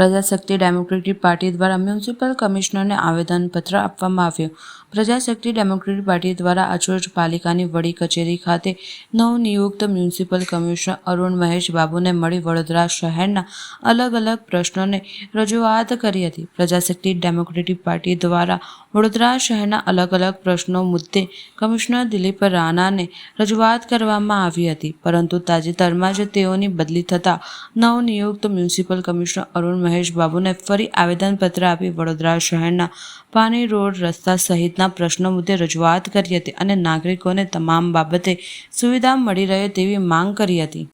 Prajashakti democratic party દ્વારા municipal કમિશનરને આવેદનપત્ર આપવામાં આવ્યું. પ્રજાશક્તિ ડેમોક્રેટિક પાર્ટી દ્વારા આજરોજ પાલિકાની વડી કચેરી ખાતે નવનિયુક્ત મ્યુનિસિપલ કમિશનર અરુણ મહેશ બાબુને મળી વડોદરા શહેરના અલગ અલગ પ્રશ્નોને રજૂઆત કરી હતી. પ્રજાશક્તિ ડેમોક્રેટિક પાર્ટી દ્વારા વડોદરા શહેરના અલગ અલગ પ્રશ્નો મુદ્દે કમિશનર દિલીપ રાણાને રજૂઆત કરવામાં આવી હતી, પરંતુ તાજેતરમાં જ તેઓની બદલી થતાં નવનિયુક્ત મ્યુનિસિપલ કમિશનર અરુણ મહેશ બાબુને ફરી આવેદનપત્ર આપી વડોદરા શહેરના પાણી રોડ રસ્તા સહિતના પ્રશ્નો મુદ્દે રજૂઆત કરી હતી અને નાગરિકોને તમામ બાબતે સુવિધા મળી રહે તેવી માંગ કરી હતી.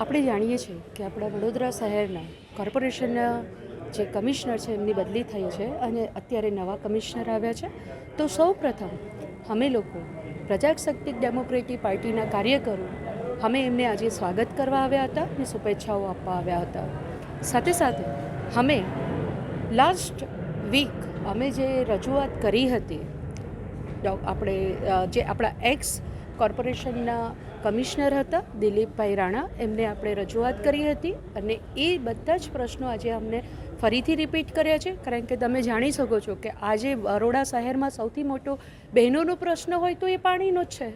આપણે જાણીએ છીએ કે આપણા વડોદરા શહેરના કોર્પોરેશનના જે કમિશનર છે એમની બદલી થઈ છે અને અત્યારે નવા કમિશનર આવ્યા છે. તો સૌ પ્રથમ અમે લોકો પ્રજાશક્તિ ડેમોક્રેટિક પાર્ટીના કાર્યકરો, અમે એમને આજે સ્વાગત કરવા આવ્યા હતા અને શુભેચ્છાઓ આપવા આવ્યા હતા. સાથે સાથે અમે લાસ્ટ વીક અમે જે રજૂઆત કરી હતી આપણે જે આપણા એક્સ કોર્પોરેશનના કમિશનર હતા, દિલીપભાઈ રાણા, એમને આપણે રજૂઆત કરી હતી અને એ બધા જ પ્રશ્નો આજે અમને ફરીથી રિપીટ કર્યા છે. કારણ કે તમે જાણી શકો છો કે આજે બરોડા શહેરમાં સૌથી મોટો બહેનોનો પ્રશ્ન હોય તો એ પાણીનો જ છે.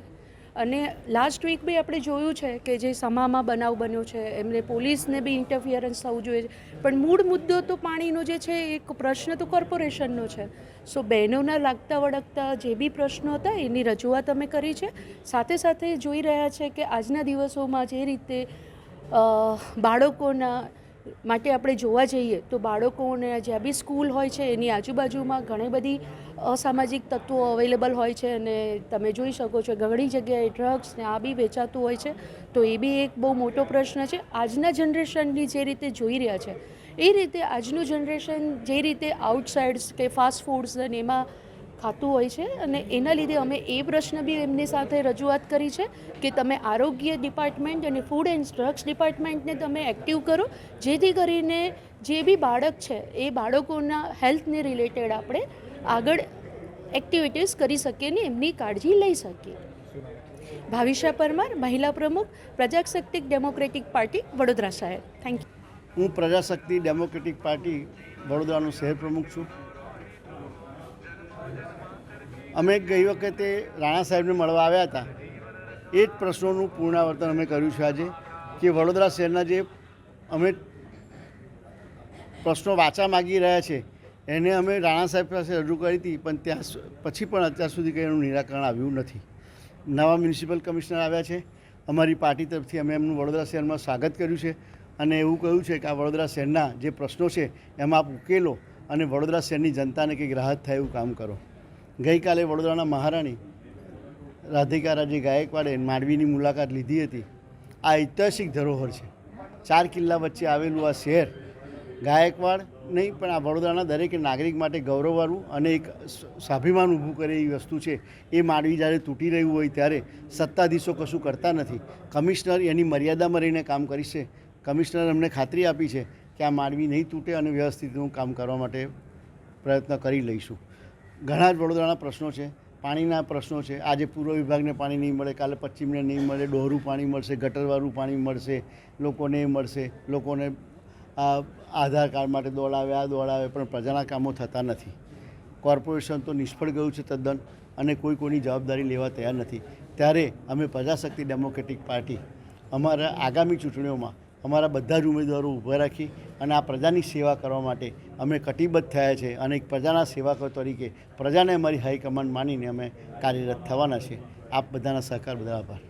અને લાસ્ટ વીક બી આપણે જોયું છે કે જે સમામાં બનાવ બન્યો છે, એમને પોલીસને બી ઇન્ટરફિયરન્સ થવું જોઈએ. છે પણ મૂળ મુદ્દો તો પાણીનો જે છે, એક પ્રશ્ન તો કોર્પોરેશનનો છે. સો બહેનોના લાગતા વળગતા જે બી પ્રશ્નો હતા, એની રજૂઆત અમે કરી છે. સાથે સાથે જોઈ રહ્યા છે કે આજના દિવસોમાં જે રીતે બાળકોના માટે આપણે જોવા જઈએ તો બાળકોને જ્યાં બી સ્કૂલ હોય છે, એની આજુબાજુમાં ઘણી બધી અસામાજિક તત્વો અવેલેબલ હોય છે અને તમે જોઈ શકો છો ઘણી જગ્યાએ ડ્રગ્સ ને આ બી વેચાતું હોય છે. તો એ બી એક બહુ મોટો પ્રશ્ન છે. આજના જનરેશનની જે રીતે જોઈ રહ્યા છે, એ રીતે આજનું જનરેશન જે રીતે આઉટસાઇડ્સ કે ફાસ્ટ ફૂડ્સ અને એમાં ખાતું હોય છે અને એના લીધે અમે એ પ્રશ્ન બી એમની સાથે રજૂઆત કરી છે કે તમે આરોગ્ય ડિપાર્ટમેન્ટ અને ફૂડ એન્ડ ડ્રગ્સ ડિપાર્ટમેન્ટને તમે એક્ટિવ કરો. જેથી કરીને જે બી બાળક છે, એ બાળકોના હેલ્થને રિલેટેડ આપણે આગળ એક્ટિવિટીઝ કરી શકીએ ને એમની કાળજી લઈ શકીએ. ભાવિશા પરમાર, મહિલા પ્રમુખ પ્રજાશક્તિક ડેમોક્રેટિક પાર્ટી વડોદરા શહેર. થેન્ક યુ હું પ્રજાશક્તિ ડેમોક્રેટિક પાર્ટી વડોદરાનો શહેર પ્રમુખ છું. અમે ગઈ વખતે રાણા સાહેબને મળવા આવ્યા હતા. એ જ પ્રશ્નોનું પુનરાવર્તન અમે કર્યું છે આજે, કે વડોદરા શહેરના જે અમે પ્રશ્નો વાંચવા માગી રહ્યા છે, એને અમે રાણા સાહેબ પાસે રજૂ કરી હતી, પણ ત્યાં પછી પણ અત્યાર સુધી કંઈ એનું નિરાકરણ આવ્યું નથી. નવા મ્યુનિસિપલ કમિશનર આવ્યા છે. અમારી પાર્ટી તરફથી અમે એમનું વડોદરા શહેરમાં સ્વાગત કર્યું છે અને એવું કહ્યું છે કે આ વડોદરા શહેરના જે પ્રશ્નો છે, એમાં આપ ઉકેલો અને વડોદરા શહેરની જનતાને કંઈક રાહત થાય એવું કામ કરો. ગઈકાલે વડોદરાના મહારાણી રાધિકા રાજી ગાયકવાડે માંડવીની મુલાકાત લીધી હતી. આ ઐતિહાસિક ધરોહર છે. ચાર કિલ્લા વચ્ચે આવેલું આ શહેર ગાયકવાડ નહીં, પણ આ વડોદરાના દરેક નાગરિક માટે ગૌરવવાળું અને એક સ્વાભિમાન ઊભું કરે એવી વસ્તુ છે. એ માંડવી જ્યારે તૂટી રહ્યું હોય ત્યારે સત્તાધીશો કશું કરતા નથી. કમિશનર એની મર્યાદામાં રહીને કામ કરી છે કમિશનર અમને ખાતરી આપી છે કે આ માનવી નહીં તૂટે અને વ્યવસ્થિતનું કામ કરવા માટે પ્રયત્ન કરી લઈશું. ઘણા જ વડોદરાના પ્રશ્નો છે, પાણીના પ્રશ્નો છે. આજે પૂર્વ વિભાગને પાણી નહીં મળે, કાલે પશ્ચિમને નહીં મળે, ડોહરું પાણી મળશે, ગટરવાળું પાણી મળશે, લોકોને મળશે. લોકોને આધાર કાર્ડ માટે દોડાવે, આ દોડાવે, પણ પ્રજાના કામો થતા નથી. કોર્પોરેશન તો નિષ્ફળ ગયું છે તદ્દન અને કોઈ કોઈની જવાબદારી લેવા તૈયાર નથી. ત્યારે અમે પ્રજાશક્તિ ડેમોક્રેટિક પાર્ટી અમારા આગામી ચૂંટણીઓમાં અમારા બધા જ ઉમેદવારો ઊભા રાખી અને આ પ્રજાની સેવા કરવા માટે અમે કટિબદ્ધ થયા છે અને એક પ્રજાના સેવકો તરીકે પ્રજાને અમારી હાઈકમાન્ડ માનીને અમે કાર્યરત થવાના છે. આપ બધાના સહકાર બધા આભાર.